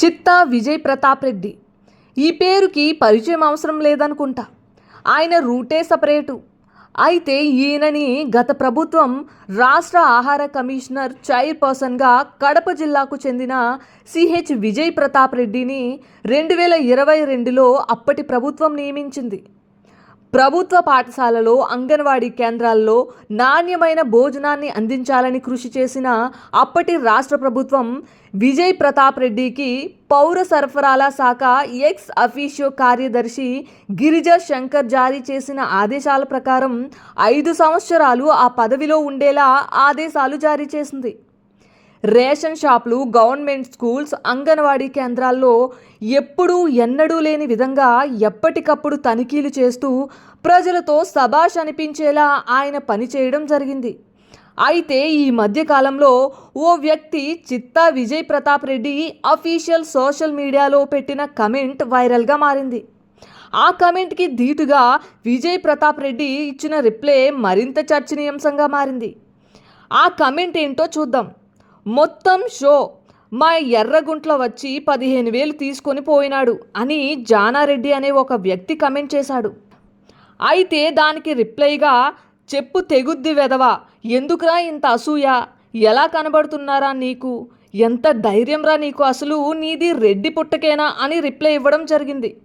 చిత్తా విజయ్ ప్రతాప్ రెడ్డి. ఈ పేరుకి పరిచయం అవసరం లేదనుకుంటా. ఆయన రూటే సపరేటు. అయితే ఈయనని గత ప్రభుత్వం రాష్ట్ర ఆహార కమిషనర్ చైర్పర్సన్గా కడప జిల్లాకు చెందిన సిహెచ్ విజయ్ ప్రతాప్ రెడ్డిని రెండు వేల ఇరవై రెండులో అప్పటి ప్రభుత్వం నియమించింది. ప్రభుత్వ పాఠశాలలో అంగన్వాడీ కేంద్రాల్లో నాణ్యమైన భోజనాన్ని అందించాలని కృషి చేసిన అప్పటి రాష్ట్ర ప్రభుత్వం విజయ్ ప్రతాప్ రెడ్డికి పౌర సరఫరాల శాఖ ఎక్స్ అఫీషియో కార్యదర్శి గిరిజ శంకర్ జారీ చేసిన ఆదేశాల ప్రకారం ఐదు సంవత్సరాలు ఆ పదవిలో ఉండేలా ఆదేశాలు జారీ చేసింది. రేషన్ షాపులు గవర్నమెంట్ స్కూల్స్ అంగన్వాడీ కేంద్రాల్లో ఎప్పుడూ ఎన్నడూ లేని విధంగా ఎప్పటికప్పుడు తనిఖీలు చేస్తూ ప్రజలతో సభాష్ అనిపించేలా ఆయన పనిచేయడం జరిగింది. అయితే ఈ మధ్యకాలంలో ఓ వ్యక్తి చిత్తా విజయ్ ప్రతాప్ రెడ్డి అఫీషియల్ సోషల్ మీడియాలో పెట్టిన కమెంట్ వైరల్గా మారింది. ఆ కమెంట్కి ధీటుగా విజయ్ ప్రతాప్ రెడ్డి ఇచ్చిన రిప్లై మరింత చర్చనీయాంశంగా మారింది. ఆ కమెంట్ ఏంటో చూద్దాం. మొత్తం షో. మా ఎర్రగుంట్ల వచ్చి పదిహేను వేలు తీసుకొని పోయినాడు అని జానారెడ్డి అనే ఒక వ్యక్తి కమెంట్ చేశాడు. అయితే దానికి రిప్లైగా చెప్పు తెగుద్ది వెదవా ఎందుకురా ఇంత అసూయ? ఎలా కనబడుతున్నారా నీకు? ఎంత ధైర్యంరా నీకు? అసలు నీది రెడ్డి పుట్టకేనా? అని రిప్లై ఇవ్వడం జరిగింది.